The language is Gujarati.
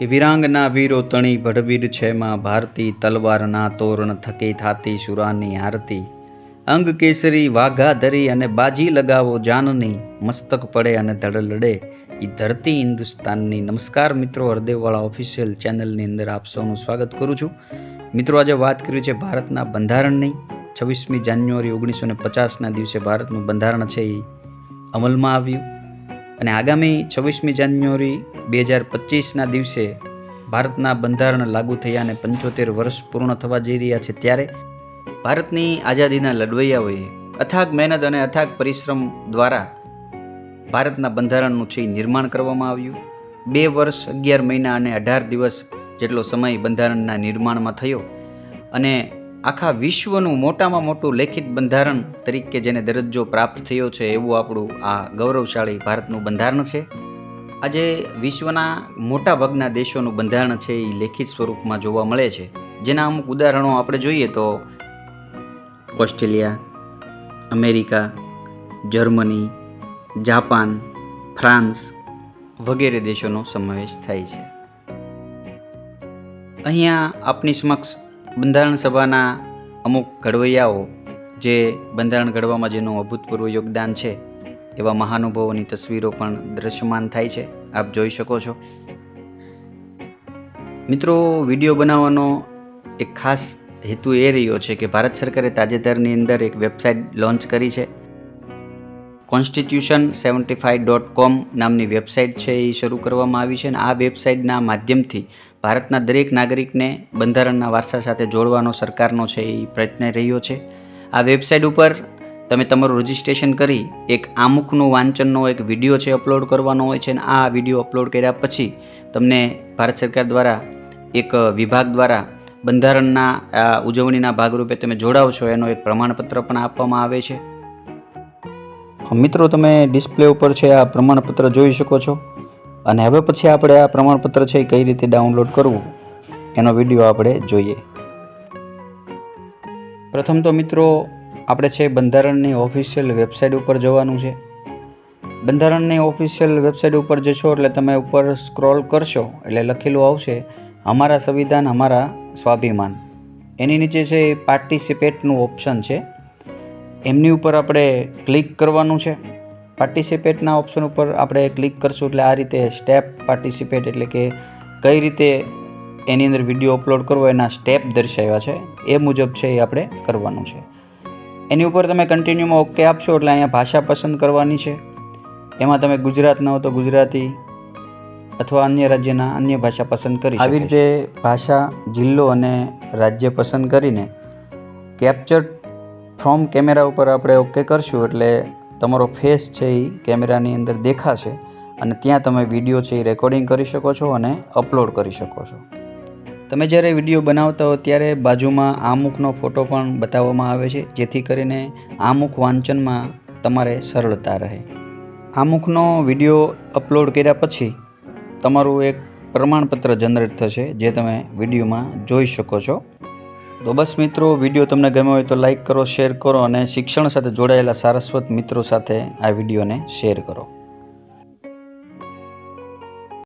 કે વિરાંગના વીરો તણી ભડવીર છે માં ભારતી, તલવારના તોરણ થકી થાતી સુરાની આરતી. અંગ કેસરી, વાઘા ધરી અને બાજી લગાવો જાનની, મસ્તક પડે અને ધડ લડે. એ ધરતી હિન્દુસ્તાનની. નમસ્કાર મિત્રો, હરદેવવાળા ઓફિશિયલ ચેનલની અંદર આપ સૌનું સ્વાગત કરું છું. મિત્રો, આજે વાત કરી છે ભારતના બંધારણની. છવ્વીસમી જાન્યુઆરી ઓગણીસો ને પચાસના દિવસે ભારતનું બંધારણ છે એ અમલમાં આવ્યું. અને આગામી છવ્વીસમી જાન્યુઆરી બે હજાર પચીસના દિવસે ભારતના બંધારણ લાગુ થયા અને પંચોતેર વર્ષ પૂર્ણ થવા જઈ રહ્યા છે ત્યારે ભારતની આઝાદીના લડવૈયાઓએ અથાગ મહેનત અને અથાગ પરિશ્રમ દ્વારા ભારતના બંધારણનું છે નિર્માણ કરવામાં આવ્યું. બે વર્ષ, અગિયાર મહિના અને અઢાર દિવસ જેટલો સમય બંધારણના નિર્માણમાં થયો અને આખા વિશ્વનું મોટામાં મોટું લેખિત બંધારણ તરીકે જેને દરજ્જો પ્રાપ્ત થયો છે એવું આપણું આ ગૌરવશાળી ભારતનું બંધારણ છે. આજે વિશ્વના મોટા ભાગના દેશોનું બંધારણ છે એ લેખિત સ્વરૂપમાં જોવા મળે છે. જેના અમુક ઉદાહરણો આપણે જોઈએ તો Australia, America, Germany, Japan, France વગેરે દેશોનો સમાવેશ થાય છે. અહીંયા આપની સમક્ષ બંધારણ સભાના અમુક ઘડવૈયાઓ જે બંધારણ ઘડવામાં જેનું અભૂતપૂર્વ યોગદાન છે એવા મહાનુભાવોની તસવીરો પણ દ્રશ્યમાન થાય છે. આપ જોઈ શકો છો. મિત્રો, વીડિયો બનાવવાનો એક ખાસ હેતુ એ રહ્યો છે કે ભારત સરકારે તાજેતરની અંદર એક વેબસાઇટ લોન્ચ કરી છે. Constitution seventy five dot com નામની વેબસાઇટ છે એ શરૂ કરવામાં આવી છે અને આ વેબસાઇટના માધ્યમથી ભારતના દરેક નાગરિકને બંધારણના વારસા સાથે જોડવાનો સરકારનો છે એ પ્રયત્ન રહ્યો છે. આ વેબસાઇટ ઉપર તમે તમારું રજિસ્ટ્રેશન કરી એક આમુખનું વાંચનનો એક વીડિયો છે અપલોડ કરવાનો હોય છે અને આ વીડિયો અપલોડ કર્યા પછી તમને ભારત સરકાર દ્વારા એક વિભાગ દ્વારા બંધારણના ઉજવણીના ભાગરૂપે તમે જોડાવ છો. એનો એક પ્રમાણપત્ર પણ આપવામાં આવે છે. મિત્રો, તમે ડિસ્પ્લે ઉપર છે આ પ્રમાણપત્ર જોઈ શકો છો. અને હવે પછી આપણે આ પ્રમાણપત્ર છે એ કઈ રીતે ડાઉનલોડ કરવું, એનો વીડિયો આપણે જોઈએ. પ્રથમ તો મિત્રો આપણે છે બંધારણની ઓફિશિયલ વેબસાઇટ ઉપર જવાનું છે. બંધારણની ઓફિશિયલ વેબસાઇટ ઉપર જશો એટલે તમે ઉપર સ્ક્રોલ કરશો એટલે લખેલું આવશે, અમારા સંવિધાન, અમારા સ્વાભિમાન. એની નીચે છે પાર્ટિસિપેટનું ઓપ્શન છે. એમની ઉપર આપણે ક્લિક કરવાનું છે. પાર્ટિસિપેટના ઓપ્શન ઉપર આપણે ક્લિક કરશું એટલે આ રીતે સ્ટેપ પાર્ટિસિપેટ એટલે કે કઈ રીતે એની અંદર વીડિયો અપલોડ કરવો, એના સ્ટેપ દર્શાવ્યા છે. એ મુજબ છે એ આપણે કરવાનું છે. એની ઉપર તમે કન્ટિન્યુમાં ઓકે આપશો એટલે અહીંયા ભાષા પસંદ કરવાની છે. એમાં તમે ગુજરાતના હો તો ગુજરાતી અથવા અન્ય રાજ્યના અન્ય ભાષા પસંદ કરી આવી રીતે ભાષા જિલ્લો અને રાજ્ય પસંદ કરીને કેપ્ચર ફ્રોમ કેમેરા ઉપર આપણે ઓકે કરશું એટલે તમારો ફેસ છે એ કેમેરાની અંદર દેખાશે અને ત્યાં તમે વીડિયો છે એ રેકોર્ડિંગ કરી શકો છો અને અપલોડ કરી શકો છો. તમે જ્યારે વીડિયો બનાવતા હો ત્યારે બાજુમાં આમુખનો ફોટો પણ બતાવવામાં આવે છે, જેથી કરીને આમુખ વાંચનમાં તમારે સરળતા રહે. આમુખનો વીડિયો અપલોડ કર્યા પછી તમારું એક પ્રમાણપત્ર જનરેટ થશે, જે તમે વિડીયોમાં જોઈ શકો છો. તો બસ મિત્રો વીડિયો તમને ગમ્યો હોય તો લાઇક કરો શેર કરો અને શિક્ષણ સાથે જોડાયેલા સારસ્વત મિત્રો સાથે આ વિડીયોને શેર કરો.